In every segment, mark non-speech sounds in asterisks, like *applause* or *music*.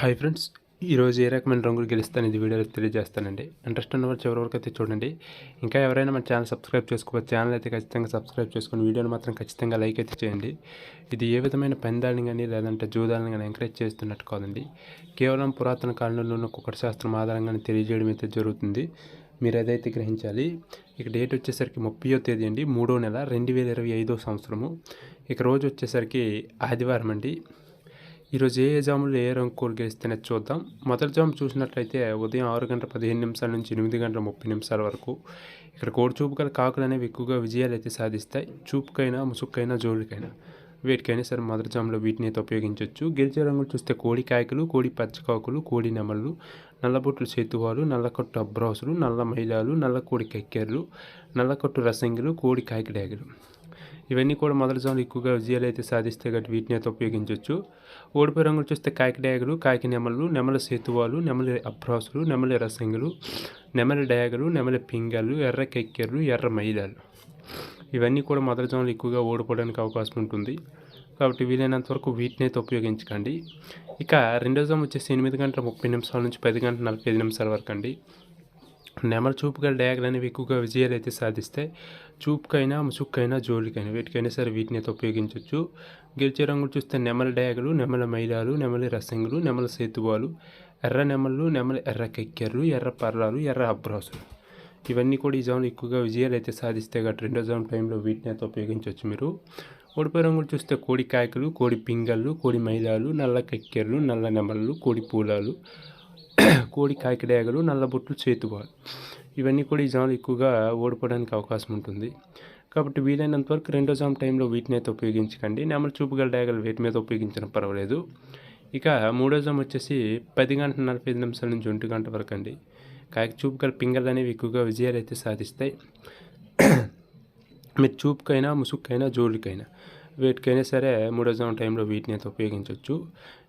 Hi friends ఈరోజు ఏ రకమైన రంగులు గెలుస్తాను ఇది వీడియోలో తెలియజేస్తానండి. ఇంట్రెస్ట్ ఉన్న వాళ్ళు చివరి వరకు అయితే చూడండి. ఇంకా ఎవరైనా మన ఛానల్ సబ్స్క్రైబ్ చేసుకోవచ్చు ఛానల్ అయితే ఖచ్చితంగా సబ్స్క్రైబ్ చేసుకుని వీడియోని మాత్రం ఖచ్చితంగా లైక్ అయితే చేయండి. ఇది ఏ విధమైన పెందాలని కానీ లేదంటే జూదాలను కానీ ఎంకరేజ్ చేస్తున్నట్టు కాదండి. కేవలం పురాతన కాలంలో ఉన్న కుక్కటి శాస్త్రం ఆధారంగానే తెలియజేయడం అయితే జరుగుతుంది. మీరు ఏదైతే గ్రహించాలి ఇక డేట్ వచ్చేసరికి ముప్పయో తేదీ అండి మూడో నెల రెండు వేల ఇరవై ఐదో సంవత్సరము. ఇక రోజు వచ్చేసరికి ఆదివారం అండి. ఈరోజు ఏ జాములు ఏ రంగు కూర చూద్దాం. మొదటి జాము చూసినట్లయితే ఉదయం ఆరు గంటల పదిహేను నిమిషాల నుంచి ఎనిమిది గంటల ముప్పై నిమిషాల వరకు ఇక్కడ కోడి చూపు గల కాకులు అనేవి ఎక్కువగా విజయాలు అయితే సాధిస్తాయి. చూపుకైనా ముసుక్కైనా జోలికైనా. వీటికైనా సరే మొదటి జాములో వీటిని అయితే ఉపయోగించవచ్చు గెలిచే రంగులు చూస్తే కోడి కాయకులు కోడి పచ్చకాకులు కోడి నెమళ్ళు నల్లబొట్లు చేతువాలు నల్లకొట్టు అబ్రాసులు నల్ల మైలాలు నల్ల కోడి కెక్కెర్లు నల్లకొట్టు రసంగిలు కోడి కాకిడాగులు ఇవన్నీ కూడా మొదటి జోన్లు ఎక్కువగా విజయాలు అయితే సాధిస్తే కాబట్టి వీటిని అయితే ఉపయోగించవచ్చు ఓడిపోయి రంగులు చూస్తే కాకి డయాగలు కాకి నెమలు నెమల సేతువాలు నెమలి అభ్రాసులు నెమలి రసంగులు నెమలి డయాగలు నెమలి పింగలు ఎర్ర కెక్కెర్లు ఎర్ర మైదాలు. ఇవన్నీ కూడా మొదటి జోన్లు ఎక్కువగా ఓడిపోవడానికి అవకాశం ఉంటుంది. కాబట్టి వీలైనంత వరకు వీటిని అయితే ఉపయోగించకండి. ఇక రెండో జోన్ వచ్చేసి ఎనిమిది గంటల ముప్పై నిమిషాల నుంచి పది గంటల నలభై ఐదు నిమిషాల వరకు అండి. నెమల చూపు గల అనేవి ఎక్కువగా విజయాలు అయితే సాధిస్తాయి. చూపుకైనా ముసుక్కైనా జోలికైనా వీటికైనా సరే వీటిని అయితే ఉపయోగించవచ్చు గెలిచే రంగులు చూస్తే నెమల డయాగలు నెమల మైలాలు నెమలి రసంగులు నెమల సేతువాలు ఎర్ర నెమళ్ళు నెమల ఎర్ర కెక్కెర్లు ఎర్ర పర్రాలు ఎర్ర అబ్రాసులు. ఇవన్నీ కూడా ఈ జోన్ ఎక్కువగా విజయాలు అయితే సాధిస్తే కాబట్టి రెండో జోన్ టైంలో వీటిని అయితే ఉపయోగించవచ్చు మీరు. ఓడిపోయి రంగులు చూస్తే కోడి కాయకులు కోడి పింగళ్ళు కోడి మైలాలు నల్ల కెక్కెర్లు నల్ల నెమళ్ళు కోడి పూలాలు. *clears throat* కోడి కాకిడేగలు నల్లబొట్లు చేతువాలు ఇవన్నీ కూడా ఈ జాములు ఎక్కువగా ఓడిపోవడానికి అవకాశం ఉంటుంది. కాబట్టి వీలైనంత వరకు రెండో జామ్ టైంలో వీటిని అయితే ఉపయోగించకండి. నెమలు చూపుగల డేగలు వీటి మీద ఉపయోగించడం పర్వాలేదు. ఇక మూడో జామ్ వచ్చేసి పది గంటల నలభై ఐదు నిమిషాల నుంచి ఒంటి గంట వరకు అండి. కాకి చూపుగల పింగళ్ళు అనేవి ఎక్కువగా విజయాలు అయితే సాధిస్తాయి. *clears throat* మీరు చూపుకైనా ముసుక్కైనా జోలికైనా వీటికైనా సరే మూడో జామ్ టైంలో వీటిని అయితే ఉపయోగించవచ్చు.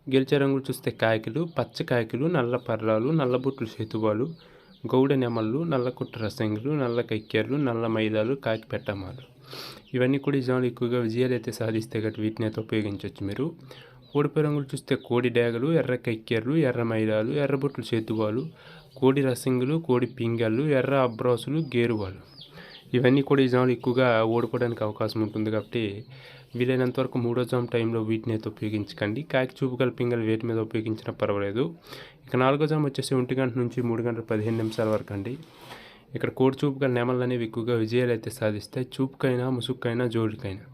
గెలిచే రంగులు చూస్తే కాయకులు పచ్చ కాయకులు నల్ల పర్రాలు నల్లబుట్లు సేతువాలు గౌడ నెమళ్ళు నల్లకుట్ట రసంగులు నల్ల కక్కెర్లు నల్ల మైదాలు కాకి పెట్టమాలు. ఇవన్నీ కూడా ఈ ఎక్కువగా విజయాలు అయితే సాధిస్తే గట్టి వీటిని అయితే ఉపయోగించవచ్చు మీరు. ఓడిపోయి రంగులు చూస్తే కోడి డేగలు ఎర్ర కక్కెర్లు ఎర్ర మైదాలు ఎర్రబొట్లు చేతువాలు కోడి రసంగులు కోడి పింగళ్ళు ఎర్ర అబ్రాసులు గేరువాలు. ఇవన్నీ కూడా ఈ జాములు ఎక్కువగా ఓడిపోవడానికి అవకాశం ఉంటుంది కాబట్టి వీలైనంత వరకు మూడో జామ్ టైంలో వీటిని అయితే ఉపయోగించకండి. కాకి చూపు గల పింగల్ వేటి మీద ఉపయోగించినా పర్వాలేదు. ఇక నాలుగో జామ్ వచ్చేసి ఒంటి గంట నుంచి మూడు గంటల పదిహేను నిమిషాల వరకు అండి. ఇక్కడ కోడి చూపు గల నెమలు అనేవి ఎక్కువగా విజయాలు అయితే సాధిస్తాయి. చూపుకైనా ముసుగుకైనా జోడికైనా.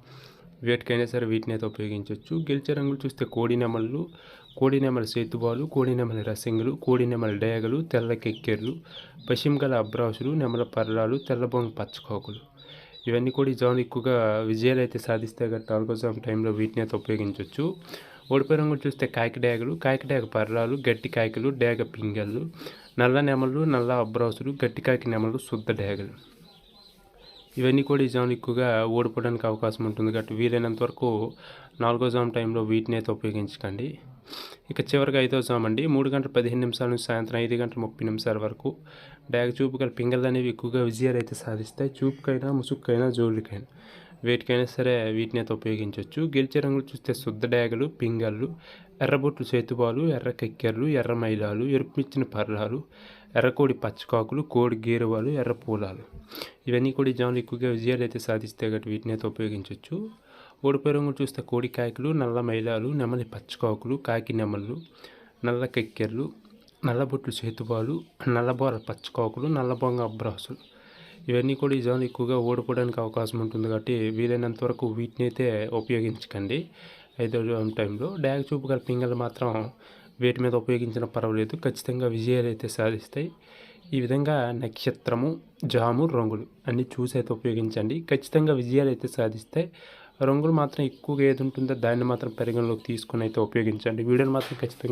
వేటికైనా సరే వీటిని అయితే ఉపయోగించవచ్చు. గెలిచే రంగులు చూస్తే కోడి నెమళ్ళు కోడి నెమల సేతుబాలు కోడి నెమల రసంగులు కోడి నెమల డేగలు తెల్ల కెక్కెర్లు పశ్చిమ గల అబ్రాసులు నెమల పర్రాలు తెల్లబొంగ పచ్చకోకులు. ఇవన్నీ కూడా ఈ జోన్ ఎక్కువగా విజయాలు అయితే సాధిస్తే గట్ట నాలుగో టైంలో వీటిని అయితే ఉపయోగించవచ్చు. ఓడిపోయి రంగులు చూస్తే కాకి డేగలు పర్రాలు గట్టి కాయకులు డేగ పింగళ్ళు నల్ల నెమలు నల్ల అబ్రాసులు గట్టి కాకి నెమలు శుద్ధ డేగలు ఇవన్నీ కూడా ఈ జామ్ ఎక్కువగా ఓడిపోవడానికి అవకాశం ఉంటుంది కాబట్టి వీలైనంత వరకు నాలుగో జామ్ టైంలో వీటిని అయితే ఉపయోగించకండి. ఇక చివరిగా ఐదో జామ్ అండి. మూడు గంటల పదిహేను నిమిషాల నుంచి సాయంత్రం ఐదు గంటల ముప్పై నిమిషాల వరకు డాగ చూపు గల పింగళ్ళు అనేవి ఎక్కువగా విజయాలు అయితే సాధిస్తాయి. చూపుకైనా ముసుగుకైనా జోలికైనా. వేటికైనా సరే వీటిని అయితే ఉపయోగించవచ్చు. గెలిచే రంగులు చూస్తే శుద్ధ డాగలు పింగళ్ళు ఎర్రబొట్లు చేతుబాలు ఎర్ర కెక్కెర్లు ఎర్ర మైలాలు ఎరుపుమిచ్చిన పర్రాలు ఎర్రకోడి పచ్చకాకులు కోడి గేరువాలు ఎర్ర పూలాలు. ఇవన్నీ కూడా జాములు ఎక్కువగా విజయాలు అయితే సాధిస్తే కాబట్టి వీటిని అయితే ఉపయోగించవచ్చు. ఓడిపోయి రంగులు చూస్తే కోడి కాయకులు నల్ల మైలాలు నెమలి పచ్చకాకులు కాకి నెమళ్ళు నల్ల కెక్కెర్లు నల్లబొట్లు చేతుబాలు నల్లబోర పచ్చకాకులు నల్లబొంగ అబ్రాసులు. ఇవన్నీ కూడా ఈ జాములు ఎక్కువగా ఓడిపోవడానికి అవకాశం ఉంటుంది కాబట్టి వీలైనంత వరకు వీటిని అయితే ఉపయోగించకండి. ఐదో జోన్ టైంలో డ్యాగ్ చూపు గల పింగళ్ళు మాత్రం వీటి మీద ఉపయోగించిన పర్వాలేదు. ఖచ్చితంగా విజయాలు అయితే సాధిస్తాయి. ఈ విధంగా నక్షత్రము జాము రంగులు అన్నీ చూసి అయితే ఉపయోగించండి. ఖచ్చితంగా విజయాలు అయితే సాధిస్తాయి రంగులు మాత్రం ఎక్కువగా ఏది ఉంటుందో దాన్ని మాత్రం పరిగణలోకి తీసుకుని అయితే ఉపయోగించండి. వీడియోని మాత్రం ఖచ్చితంగా